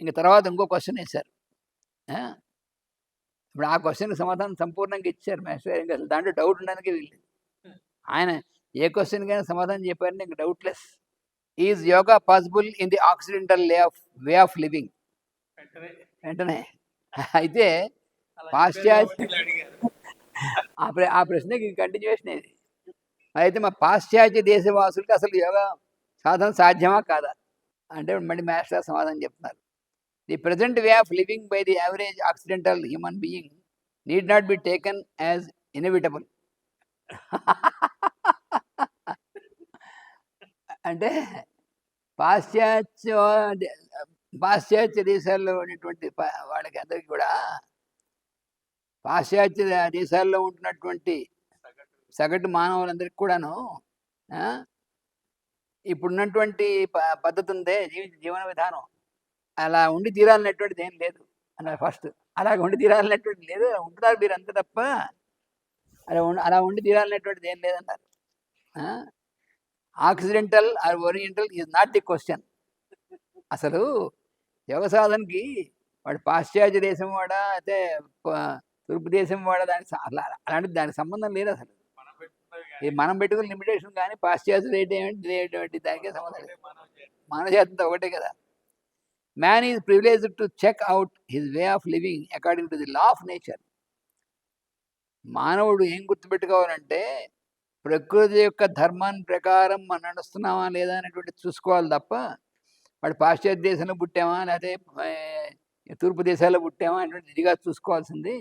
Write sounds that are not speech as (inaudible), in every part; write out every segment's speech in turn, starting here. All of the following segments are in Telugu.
ఇంక తర్వాత ఇంకో క్వశ్చన్ వేశారు? ఇప్పుడు ఆ క్వశ్చన్కి సమాధానం సంపూర్ణంగా ఇచ్చారు మాస్టర్ గారు. ఇంకా అసలు దాంట్లో డౌట్ ఉండడానికి వీళ్ళు ఆయన ఏ క్వశ్చన్కైనా సమాధానం చెప్పారంటే ఇంక doubtless is yoga possible in the occidental lay of way of living వెంటనే. అయితే పాశ్చాత్య ఆ ప్రశ్నకి కంటిన్యూషన్ ఇది అయితే మా పాశ్చాత్య దేశవాసులకి అసలు యోగా సాధన సాధ్యమా కాదా? అంటే మళ్ళీ మాస్టర్ సమాధానం చెప్తున్నారు. The present way of living by the average occidental human being need not be taken as inevitable అంటే పాశ్చాత్య పాశ్చాత్య దేశాల్లో ఉన్నటువంటి వాళ్ళకి అందరికీ కూడా పాశ్చాత్య దేశాల్లో ఉంటున్నటువంటి సగటు మానవులందరికీ కూడాను ఇప్పుడున్నటువంటి ప- పద్ధతి ఉందే జీవన విధానం. అలా ఉండి తీరాలనేటువంటిది ఏం లేదు. అన్నారు ఫస్ట్ అలా ఉండి తీరాలనేటువంటిది లేదు. ఉంటున్నారు మీరు అంత తప్ప అలా అలా ఉండి తీరాలనేటువంటిది ఏం లేదన్నారు. Occidental or oriental is not the question అసలు యోగ సాధనకి వాడు పాశ్చాత్య దేశం వాడా అయితే తూర్పు దేశం వాడా దానికి అలా అలాంటి దానికి సంబంధం లేదు అసలు. ఇది మనం పెట్టుకున్న లిమిటేషన్ కానీ పాశ్చాత్య రేట్ ఏమిటి దానికే సంబంధం లేదు. మానవ జాతితో ఒకటే కదా. Man is privilege to check out his way of living according to the law of nature మానవుడు ఏం గుర్తుపెట్టుకోవాలంటే ప్రకృతి యొక్క ధర్మం ప్రకారం మనం నడుస్తున్నామా లేదా అనేటువంటి చూసుకోవాలి తప్ప వాడు పాశ్చాత్య దేశంలో పుట్టామా లేకపోతే తూర్పు దేశాల్లో పుట్టామా అనేటువంటి ఇదిగా చూసుకోవాల్సింది.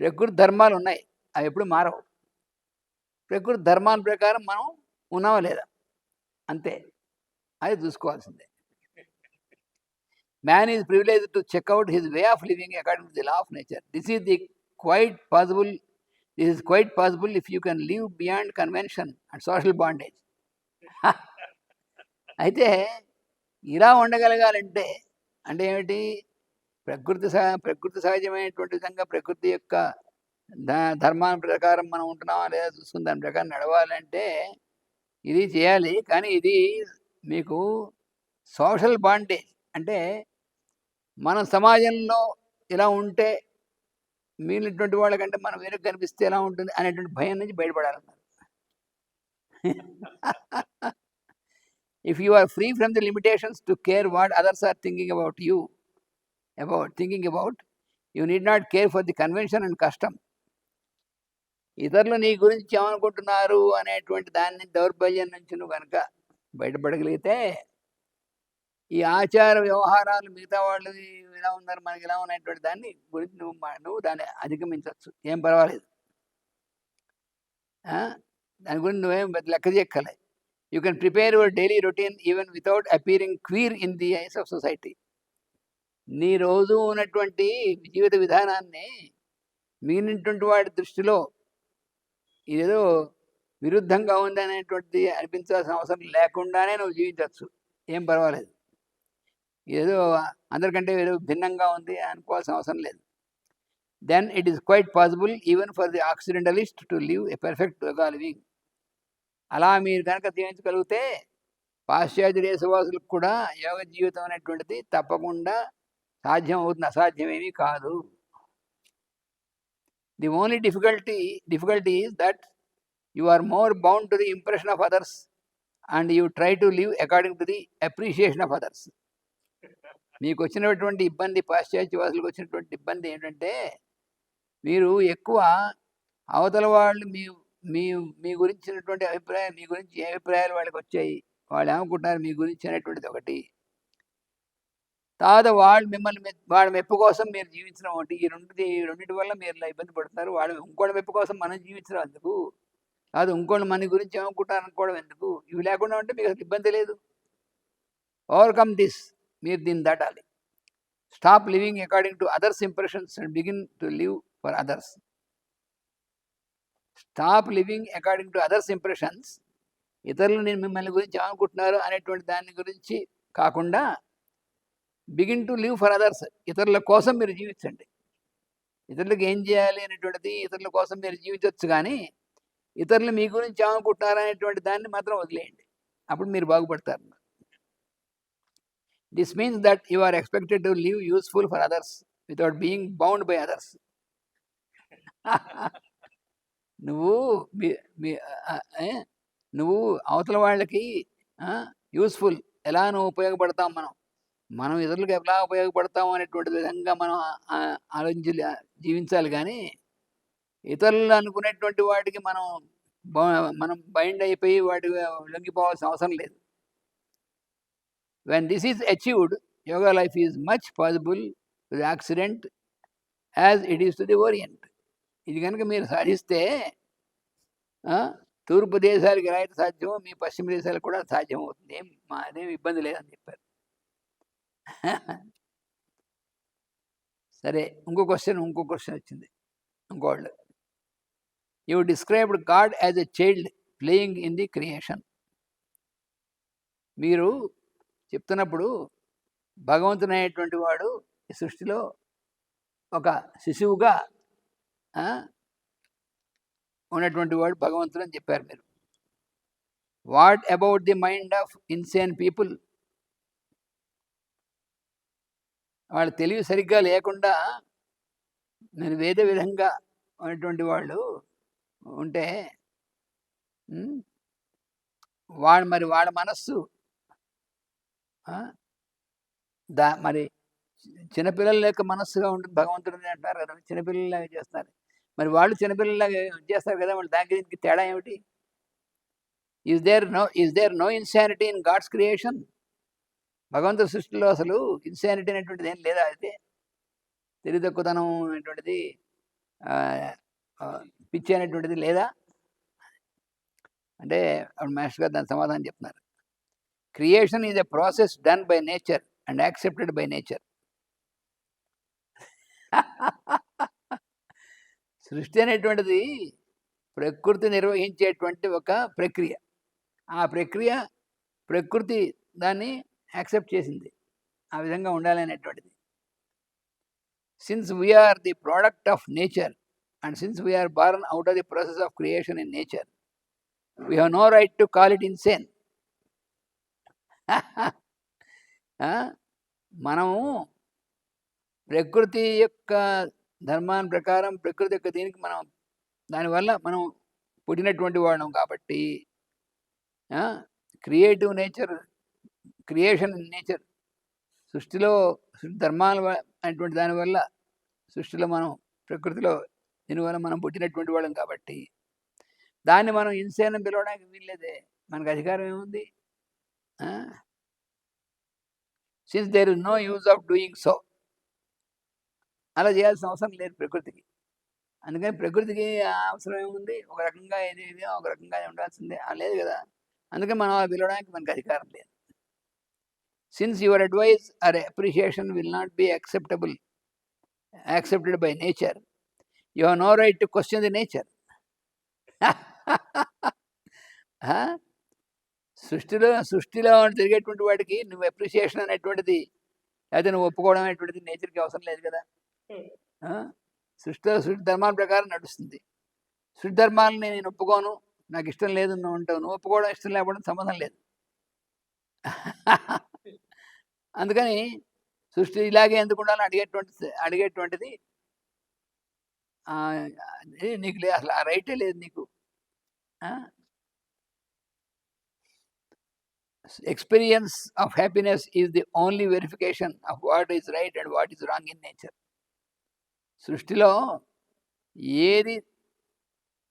ప్రకృతి ధర్మాలు ఉన్నాయి అవి ఎప్పుడు మారవు. ప్రకృతి ధర్మాల ప్రకారం మనం ఉన్నామా లేదా? అంతే. అది చూసుకోవాల్సిందే. Man is privilege to check out his way of living according to the law of nature this is the quite possible this is quite possible if you can live beyond convention and social bondage అయితే ఇలా ఉండగలగాలంటే అంటే ఏమిటి? ప్రకృతి సహ ప్రకృతి సహజమైనటువంటి విధంగా ప్రకృతి యొక్క ధ- ప్రకారం మనం ఉంటున్నామా లేదా చూసుకుని దాని ప్రకారం నడవాలంటే ఇది చేయాలి. కానీ ఇది మీకు సోషల్ బాండేజ్ అంటే మన సమాజంలో ఇలా ఉంటే మిగిలినటువంటి వాళ్ళకంటే మనం వెనక్కి కనిపిస్తే ఎలా ఉంటుంది అనేటువంటి భయం నుంచి బయటపడాలన్నారు. If you are free from the limitations to care what others are thinking about you about thinking about you need not care for the convention and కష్టం ఇతరులు నీ గురించి ఏమనుకుంటున్నారు అనేటువంటి దాన్ని దౌర్బల్యం నుంచి నువ్వు కనుక బయటపడగలిగితే ఈ ఆచార వ్యవహారాలు మిగతా వాళ్ళు ఇలా ఉన్నారు? మనకి ఇలా ఉన్నటువంటి దాన్ని గురించి నువ్వు మా- నువ్వు దాన్ని అధిగమించవచ్చు. ఏం పర్వాలేదు. దాని గురించి నువ్వేం పెద్ద లెక్క చేయక్కలే you can prepare your daily routine even without appearing queer in the eyes of society నీ రోజు ఉన్నటువంటి జీవిత విధానాన్ని మిగిలినటువంటి వాడి దృష్టిలో ఇదేదో విరుద్ధంగా ఉంది అనేటువంటిది అనిపించాల్సిన అవసరం లేకుండానే నువ్వు జీవించవచ్చు. ఏం పర్వాలేదు. ఏదో అందరికంటే ఏదో భిన్నంగా ఉంది అనుకోవాల్సిన అవసరం లేదు. Then it is quite possible even for the occidentalist to live a perfect yoga living అలా మీరు కనుక జీవించగలిగితే పాశ్చాత్య దేశవాసులకు కూడా యోగ జీవితం అనేటువంటిది తప్పకుండా సాధ్యం అవుతుంది అసాధ్యమేమీ కాదు. The only difficulty difficulty is that you are more bound to the impression of others and you try to live according to the appreciation of others మీకు వచ్చినటువంటి ఇబ్బంది పాశ్చాత్యవాసులకు వచ్చినటువంటి ఇబ్బంది ఏంటంటే మీరు ఎక్కువ అవతల వాళ్ళు మీ మీ మీ గురించినటువంటి అభిప్రాయం మీ గురించి ఏ అభిప్రాయాలు వాళ్ళకి వచ్చాయి వాళ్ళు ఏమనుకుంటున్నారు మీ గురించి అనేటువంటిది ఒకటి. తర్వాత వాళ్ళు మిమ్మల్ని వాళ్ళ మెప్పు కోసం మీరు జీవించడం ఒకటి. ఈ రెండు ఈ రెండింటి వల్ల మీరు ఇబ్బంది పడుతున్నారు. వాళ్ళు ఇంకోటి మెప్పు కోసం మనం జీవించడం అందుకు కాదు ఇంకోళ్ళు మన గురించి ఏమనుకుంటారు అనుకోవడం ఎందుకు? ఇవి లేకుండా ఉంటే మీకు అసలు ఇబ్బంది లేదు. ఓవర్కమ్ దిస్ మీరు దీన్ని దాటాలి. Stop living according to others impressions and begin to live for others stop living according to others impressions ఇతరులు నేను మిమ్మల్ని గురించి ఏమనుకుంటున్నారు అనేటువంటి దాని గురించి కాకుండా begin to live for others ఇతరుల కోసం మీరు జీవించండి. ఇతరులకు ఏం చేయాలి అనేటువంటిది ఇతరుల కోసం మీరు జీవించవచ్చు కానీ ఇతరులు మీ గురించి ఏమనుకుంటున్నారు అనేటువంటి దాన్ని మాత్రం వదిలేయండి. అప్పుడు మీరు బాగుపడతారు. This means that you are expected to live useful for others without being bound by others నువ్వు నువ్వు అవతల వాళ్ళకి యూస్ఫుల్ ఎలా నువ్వు ఉపయోగపడతాం మనం? మనం ఇతరులకు ఎలా ఉపయోగపడతాం అనేటువంటి విధంగా మనం ఆలోచించి జీవించాలి. కానీ ఇతరులు అనుకునేటువంటి వాటికి మనం మనం బైండ్ అయిపోయి వాటి లొంగిపోవాల్సిన అవసరం లేదు. When this is achieved yoga life is much possible to the accident as it is to the orient ఇది కనుక మీరు సాధిస్తే తూర్పు దేశాలకు ఎలా సాధ్యం సాధ్యమో మీ పశ్చిమ దేశాలకు కూడా సాధ్యం అవుతుంది ఏం మా అదేమి ఇబ్బంది లేదని చెప్పారు. సరే ఇంకో క్వశ్చన్ ఇంకో క్వశ్చన్ వచ్చింది. ఇంకోళ్ళు you described God as a child playing in the creation మీరు చెప్తున్నప్పుడు భగవంతుడు అనేటువంటి వాడు ఈ సృష్టిలో ఒక శిశువుగా ఉన్నటువంటి వాడు భగవంతుడు అని చెప్పారు మీరు. What about the mind of insane people వాళ్ళ తెలివి సరిగ్గా లేకుండా నేను వేరే విధంగా ఉన్నటువంటి వాళ్ళు ఉంటే వాడు మరి వాడి మనస్సు దా మరి చిన్నపిల్లల యొక్క మనస్సుగా ఉంటుంది భగవంతుడిని అంటారు కదా చిన్నపిల్లలాగా చేస్తారు. మరి వాళ్ళు చిన్నపిల్లలాగా చేస్తారు కదా వాళ్ళు దానికి దీనికి తేడా ఏమిటి? Is there no is there no insanity in God's creation భగవంతుడి సృష్టిలో అసలు ఇన్సానిటీ అనేటువంటిది ఏం లేదా అయితే? తెలివి తక్కువతనం అనేటువంటిది పిచ్చి అనేటువంటిది లేదా? అంటే మాస్టర్ గారు దాని సమాధానం చెప్తున్నారు. Creation is a process done by nature and accepted by nature. సృష్టి అనేటువంటిది ప్రకృతి నిర్వహించేటువంటి ఒక ప్రక్రియ. ఆ ప్రక్రియ ప్రకృతి దాన్ని యాక్సెప్ట్ చేసింది. ఆ విధంగా ఉండాలనేటువంటిది since we are the product of nature and since we are born out of the process of creation in nature we have no right to call it insane (laughs) మనము ప్రకృతి యొక్క ధర్మాన్ని ప్రకారం ప్రకృతి యొక్క దీనికి మనం దానివల్ల మనం పుట్టినటువంటి వాడం కాబట్టి క్రియేటివ్ నేచర్ క్రియేషన్ నేచర్ సృష్టిలో ధర్మాల అనేటువంటి దానివల్ల సృష్టిలో మనం ప్రకృతిలో దీనివల్ల మనం పుట్టినటువంటి వాళ్ళం కాబట్టి దాన్ని మనం ఇన్సేన్ పిలవడానికి వీల్లేదే. మనకు అధికారం ఏముంది? Since there is no use of doing so అలా చేయాల్సిన అవసరం లేదు ప్రకృతికి. అందుకని ప్రకృతికి అవసరం ఏముంది? ఒక రకంగా ఏది ఒక రకంగా ఉండాల్సిందే. లేదు కదా. అందుకని మనం అలా పిలవడానికి మనకు అధికారం లేదు. Since your advice or appreciation will not be acceptable accepted by nature you have no right to question the nature సృష్టిలో సృష్టిలో తిరిగేటువంటి వాడికి నువ్వు అప్రిషియేషన్ అనేటువంటిది అయితే నువ్వు ఒప్పుకోవడం అనేటువంటిది నేచర్కి అవసరం లేదు కదా? సృష్టిలో సృష్టి ధర్మాల ప్రకారం నడుస్తుంది. సృష్టి ధర్మాలని నేను ఒప్పుకోను నాకు ఇష్టం లేదు నువ్వు ఉంటావు నువ్వు ఒప్పుకోవడం ఇష్టం లేకపోవడం సంబంధం లేదు. అందుకని సృష్టి ఇలాగే ఎందుకు ఉండాలని అడిగేటువంటి అడిగేటువంటిది నీకు లే అసలు ఆ రైటే లేదు నీకు. Experience of happiness is the only verification of what is right and what is wrong in nature సృష్టిలో ఏది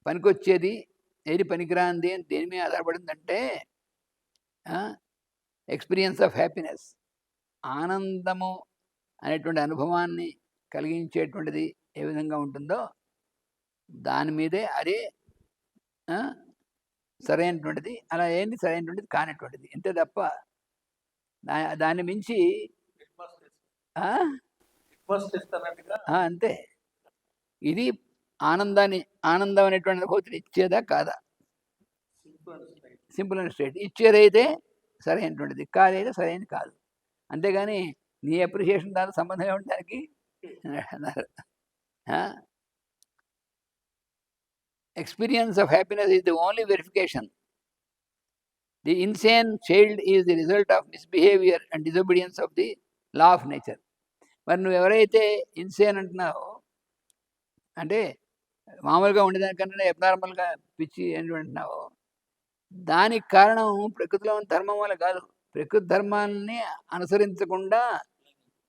పనికొచ్చేది ఏది పనికిరాంది అని దేని మీద ఆధారపడిందంటే ఎక్స్పీరియన్స్ ఆఫ్ హ్యాపీనెస్ ఆనందము అనేటువంటి అనుభవాన్ని కలిగించేటువంటిది ఏ విధంగా ఉంటుందో దాని మీదే అదే సరైనటువంటిది అలా ఏంది సరైనటువంటిది కానటువంటిది. అంతే తప్ప దాన్ని మించి అంతే. ఇది ఆనందాన్ని ఆనందం అనేటువంటి అనుభూతిని ఇచ్చేదా కాదా? Simple and straight. ఇచ్చేదైతే సరైనటువంటిది కాదైతే సరైనది కాదు. అంతేగాని నీ అప్రిషియేషన్ దాని సంబంధం ఏమిటి దానికి? అన్నారు. Experience of happiness is the only verification the insane child is the result of misbehaviour and disobedience of the law of nature మరి నువ్వు ఎవరైతే ఇన్సేన్ అంటున్నావో అంటే మామూలుగా ఉండేదానికన్నా ఎబ్నార్మల్గా పిచ్చి అని అంటున్నావో దానికి కారణం ప్రకృతిలో ఉన్న ధర్మం వల్ల కాదు. ప్రకృతి ధర్మాన్ని అనుసరించకుండా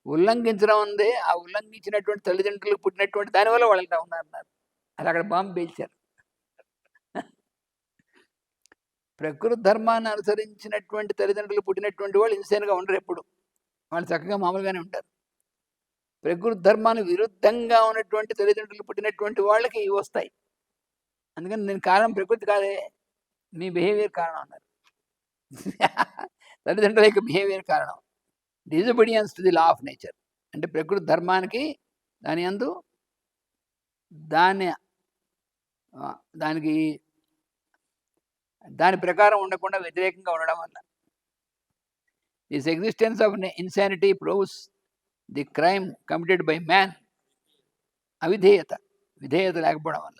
ఉల్లంఘించడం ఉంది. ఆ ఉల్లంఘించినటువంటి తల్లిదండ్రులకు పుట్టినటువంటి దానివల్ల వాళ్ళు ఇలా ఉన్నారన్నారు. అది అక్కడ బాంబు పేల్చారు. ప్రకృతి ధర్మాన్ని అనుసరించినటువంటి తల్లిదండ్రులు పుట్టినటువంటి వాళ్ళు ఇన్సేన్గా ఉండరు ఎప్పుడు. వాళ్ళు చక్కగా మామూలుగానే ఉంటారు. ప్రకృతి ధర్మానికి విరుద్ధంగా ఉన్నటువంటి తల్లిదండ్రులు పుట్టినటువంటి వాళ్ళకి ఇవి వస్తాయి. అందుకని నేను కారణం ప్రకృతి కాదే మీ బిహేవియర్ కారణం అన్నారు. తల్లిదండ్రుల యొక్క బిహేవియర్ కారణం. Disobedience to the law of nature అంటే ప్రకృతి ధర్మానికి దాని అందు దాని దానికి దాని ప్రకారం ఉండకుండా వ్యతిరేకంగా ఉండడం వల్ల. This existence of insanity proves the crime committed by man అవిధేయత విధేయత లేకపోవడం వల్ల.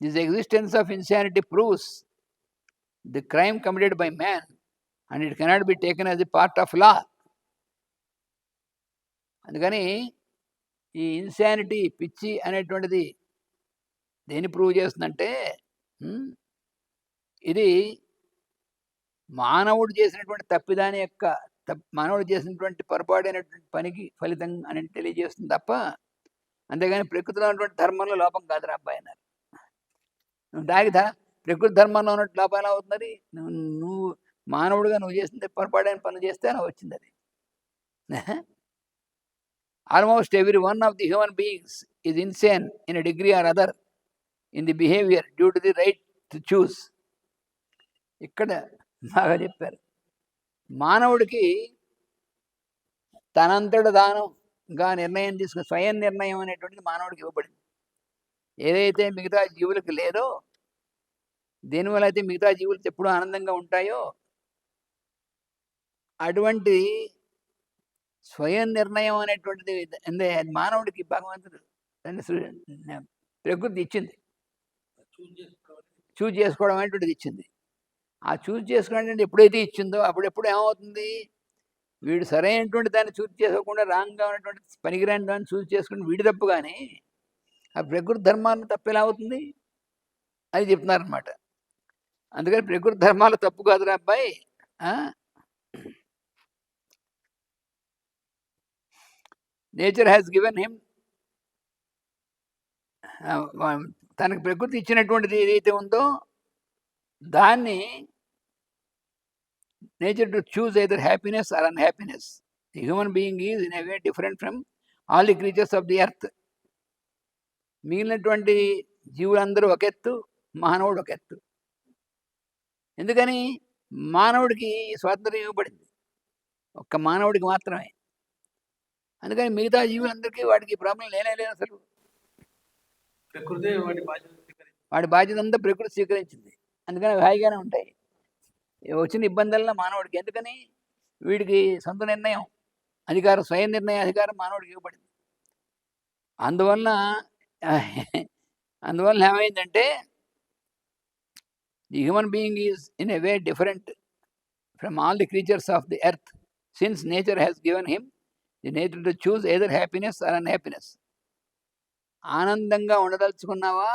This existence of insanity proves the crime committed by man and it cannot be taken as a part of law అందుకని ఈ ఇన్సానిటీ పిచ్చి అనేటువంటిది దేని ప్రూవ్ చేస్తుందంటే hm, ఇది మానవుడు చేసినటువంటి తప్పిదాని యొక్క మానవుడు చేసినటువంటి పొరపాటైనటువంటి పనికి ఫలితం అని తెలియజేస్తుంది తప్ప అంతేగాని ప్రకృతిలో ఉన్నటువంటి ధర్మంలో లోపం కాదురా అబ్బాయి అన్నారు. నువ్వు దాగి ప్రకృతి ధర్మంలో ఉన్నట్టు లోపం ఎలా అవుతుంది నువ్వు నువ్వు మానవుడిగా నువ్వు చేసిన పొరపాటైన పనులు చేస్తే అలా వచ్చింది అది almost every one of the human beings is insane in a degree or other in the behaviour due to the right to choose ఇక్కడ బాగా చెప్పారు. మానవుడికి తనంతట తానుగా నిర్ణయం తీసుకుని స్వయం నిర్ణయం అనేటువంటిది మానవుడికి ఇవ్వబడింది. ఏదైతే మిగతా జీవులకు లేదో దేనివల్ల అయితే మిగతా జీవులు ఎప్పుడూ ఆనందంగా ఉంటాయో అటువంటి స్వయం నిర్ణయం అనేటువంటిది మానవుడికి భగవంతుడు ప్రకృతి ఇచ్చింది. చూజ్ చేసుకోవడం అనేటువంటిది ఇచ్చింది. ఆ చూజ్ చేసుకోవడం ఎప్పుడైతే ఇచ్చిందో అప్పుడెప్పుడు ఏమవుతుంది? వీడు సరైనటువంటి దాన్ని చూజ్ చేసుకోకుండా రాంగ్గా ఉన్నటువంటి పనికిరాని దాన్ని చూజ్ చేసుకుని వీడి తప్పు కానీ ఆ ప్రకృతి ధర్మాన్ని తప్పు ఎలా అవుతుంది? అని చెప్తున్నారనమాట అందుకని ప్రకృతి ధర్మాలు తప్పు కాదురా అబ్బాయి. Nature has given him. తనకు ప్రకృతి ఇచ్చినటువంటిది ఏదైతే ఉందో దాన్ని nature to choose either happiness or unhappiness the human being is in a way different from all the creatures of the earth మిగిలినటువంటి జీవులందరూ ఒక ఎత్తు మానవుడు ఒక ఎత్తు ఎందుకని? మానవుడికి స్వాతంత్రం ఇవ్వబడింది. ఒక్క మానవుడికి మాత్రమే. అందుకని మిగతా జీవులందరికీ వాడికి ప్రాబ్లం లేనే లేదు అసలు. ప్రకృతి వాటి బాధ్యత. వాడి బాధ్యత అంతా ప్రకృతి స్వీకరించింది. అందుకని హాయిగానే ఉంటాయి. వచ్చిన ఇబ్బందుల్లో మానవుడికి. ఎందుకని? వీడికి సొంత నిర్ణయం. అధికారం స్వయం నిర్ణయ అధికారం మానవుడికి ఇవ్వబడింది. అందువలన అందువల్ల ఏమైందంటే the human being is in a way different from all the creatures of the earth since nature has given him the nature to choose either happiness or unhappiness ఆనందంగా ఉండదలుచుకున్నావా?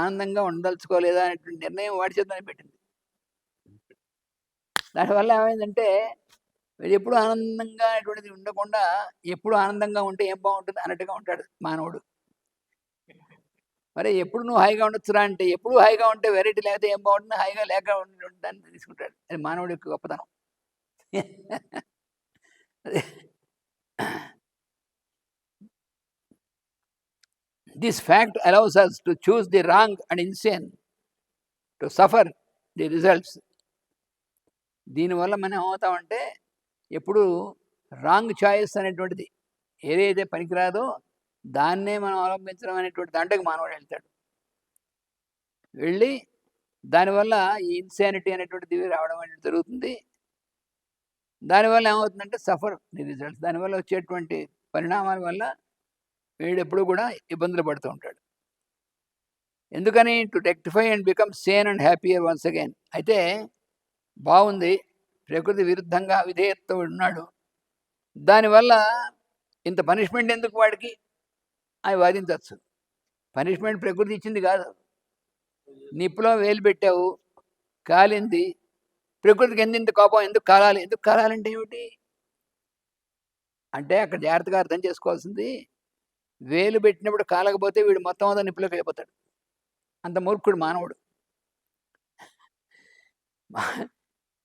ఆనందంగా ఉండదలుచుకోలేదా అనేటువంటి నిర్ణయం వాడి చేద్దాన్ని పెట్టింది. దానివల్ల ఏమైందంటే వీడు ఎప్పుడు ఆనందంగా అనేటువంటిది ఉండకుండా ఎప్పుడు ఆనందంగా ఉంటే ఏం బాగుంటుంది అన్నట్టుగా ఉంటాడు మానవుడు. మరి ఎప్పుడు నువ్వు హాయిగా ఉండొచ్చురా అంటే ఎప్పుడు హాయిగా ఉంటే వెరైటీ లేకపోతే ఏం బాగుంటుంది? హాయిగా లేక ఉండి తీసుకుంటాడు. అది మానవుడి యొక్క గొప్పతనం. This fact allows us to choose the wrong and insane to suffer the results దీనివల్ల మనం ఏమవుతామంటే ఎప్పుడు రాంగ్ చాయిస్ అనేటువంటిది ఏదైతే పనికిరాదో దాన్నే మనం అవలంబించడం అనేటువంటి దాంట్లోకి మానవుడు వెళ్తాడు. వెళ్ళి దానివల్ల ఈ ఇన్సానిటీ అనేటువంటిది రావడం అనేది జరుగుతుంది. దానివల్ల ఏమవుతుందంటే సఫర్ ది రిజల్ట్స్ దానివల్ల వచ్చేటువంటి పరిణామాల వల్ల వీడు ఎప్పుడు కూడా ఇబ్బందులు పడుతూ ఉంటాడు. ఎందుకని? To rectify and become sane and happier once again. అయితే బాగుంది ప్రకృతి విరుద్ధంగా విధేయతతో ఉన్నాడు. దానివల్ల ఇంత పనిష్మెంట్ ఎందుకు వాడికి? అవి వాదించవచ్చు పనిష్మెంట్ ప్రకృతి ఇచ్చింది కాదు. నిప్పులో వేలు పెట్టావు. కాలింది. ప్రకృతికి ఎందుకు కోపం? ఎందుకు కాలాలి? ఎందుకు కాలాలంటే ఏమిటి? అంటే అక్కడ జాగ్రత్తగా అర్థం చేసుకోవాల్సింది వేలు పెట్టినప్పుడు కాలకపోతే వీడు మొత్తం అంతా నిప్పులోకి వెళ్ళిపోతాడు. అంత మూర్ఖుడు మానవుడు.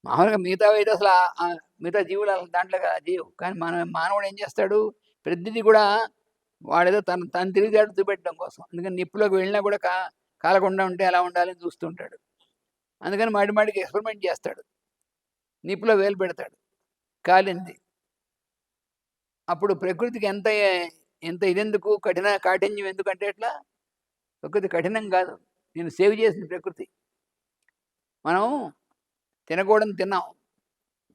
మామూలుగా మిగతా అయితే అసలు మిగతా జీవులు అసలు దాంట్లో కదా జీవు కానీ మన మానవుడు ఏం చేస్తాడు? ప్రతిదీ కూడా వాడేదో తన తను తిరిగిదాడు చూపెట్టడం కోసం. అందుకని నిప్పులోకి వెళ్ళినా కూడా కా కాలకుండా ఉంటే ఎలా ఉండాలని చూస్తుంటాడు అందుకని మాటి మాటికి ఎక్స్పెరిమెంట్ చేస్తాడు. నిప్పులో వేలు పెడతాడు. కాలింది. అప్పుడు ప్రకృతికి ఎంత ఎంత ఇదెందుకు? కఠిన కాఠిన్యం ఎందుకంటే ఎట్లా? ప్రకృతి కఠినం కాదు. నేను సేవ్ చేసింది ప్రకృతి. మనం తినకూడని తిన్నాం.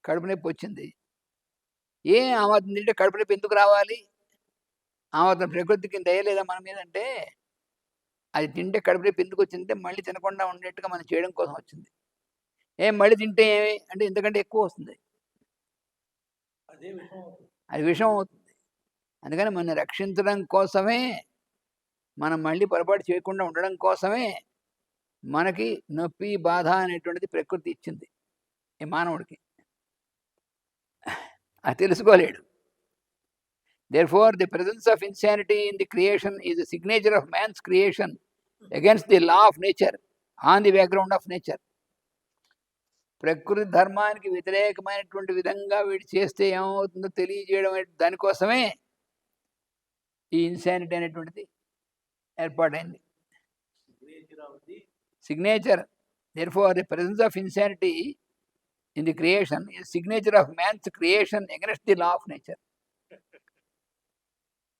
కడుపు నొప్పి వచ్చింది. ఏ ఆమాత్రం తింటే కడుపు నొప్పి ఎందుకు రావాలి? ఆమాత్రం ప్రకృతికి దయలేదా మన మీద అంటే అది తింటే కడుపు నొప్పి ఎందుకు వచ్చిందంటే మళ్ళీ తినకుండా ఉండేట్టుగా మనం చేయడం కోసం వచ్చింది. ఏం మళ్ళీ తింటే ఏమి? అంటే ఇంతకంటే ఎక్కువ వస్తుంది. అదే విషయం అవుతుంది. అందుకని మనం రక్షించడం కోసమే మనం మళ్ళీ పొరపాటు చేయకుండా ఉండడం కోసమే మనకి నొప్పి బాధ అనేటువంటిది ప్రకృతి ఇచ్చింది ఈ మానవుడికి. అది తెలుసుకోలేడు. Therefore the presence of insanity in the creation is the signature of man's creation against the law of nature on the background of nature ప్రకృతి ధర్మానికి వ్యతిరేకమైనటువంటి విధంగా వీడు చేస్తే ఏమవుతుందో తెలియజేయడం దానికోసమే ఈ ఇన్సానిటీ అనేటువంటిది ఏర్పాటైంది. Signature therefore the presence of insanity in the creation signature of man's creation against the law of nature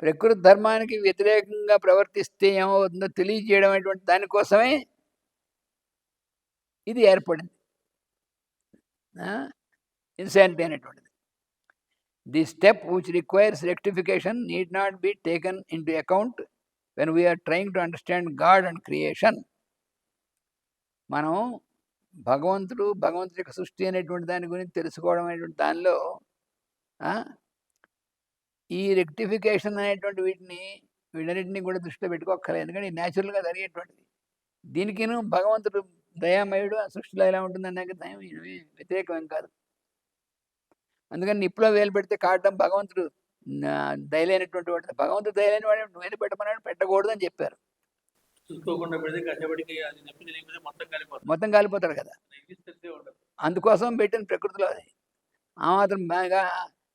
ప్రకృతి ధర్మానికి వ్యతిరేకంగా ప్రవర్తిస్తే ఏమవుతుందో తెలియజేయడం అనేటువంటి దానికోసమే ఇది ఏర్పడింది. ఇన్సానిటీ అనేటువంటిది. The step which requires rectification need not be taken in to account when we are trying to understand God and creation మనం భగవంతుడు భగవంతుడి యొక్క సృష్టి అనేటువంటి దాని గురించి తెలుసుకోవడం అనేటువంటి దానిలో ఈ రెక్టిఫికేషన్ అనేటువంటి వీటిని వీటన్నిటిని కూడా దృష్టిలో పెట్టుకోక్కర్లేదు. ఎందుకంటే న్యాచురల్గా జరిగేటువంటిది. దీనికిను భగవంతుడు దయామయుడు ఆ సృష్టిలో ఎలా ఉంటుంది దయం వ్యతిరేకం కాదు. అందుకని నిప్పులో వేలు పెడితే కాడడం భగవంతుడు దయలేనటువంటి వాడు. భగవంతుడు దయలేని వాడు వేలు పెట్టమన్నాడు? పెట్టకూడదు అని చెప్పారు. చూసుకోకుండా పెడితే కష్టపడికి అది నొప్పి తెలియకపోతే మొత్తం కాలిపోతాడు కదా. అందుకోసం పెట్టిన ప్రకృతిలో అది. ఆ మాత్రం బాగా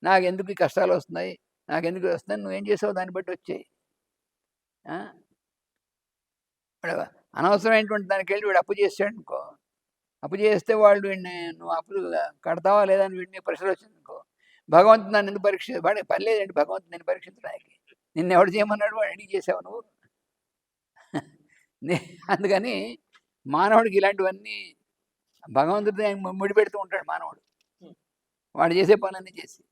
నాకు ఎందుకు కష్టాలు వస్తున్నాయి? నాకు ఎందుకు వస్తున్నాయి? నువ్వేం చేసావు? దాన్ని బట్టి వచ్చాయి. అనవసరమైనటువంటి దానికి వెళ్ళి వీడు అప్పు చేసాడు అనుకో అప్పు చేస్తే వాళ్ళు వీడిని నువ్వు అప్పు కడతావా లేదా అని వీడిని ప్రెషర్ వచ్చింది. భగవంతుడు నన్ను ఎందుకు పరీక్ష వాడి పని లేదండి భగవంతుడు నేను పరీక్షించడానికి. నిన్ను ఎవడు చేయమన్నాడు? వాడు ఎందుకు చేసావు నువ్వు? నే- అందుకని మానవుడికి ఇలాంటివన్నీ ము- ముడిపెడుతూ ఉంటాడు మానవుడు. వాడు చేసే పనులన్నీ చేసి.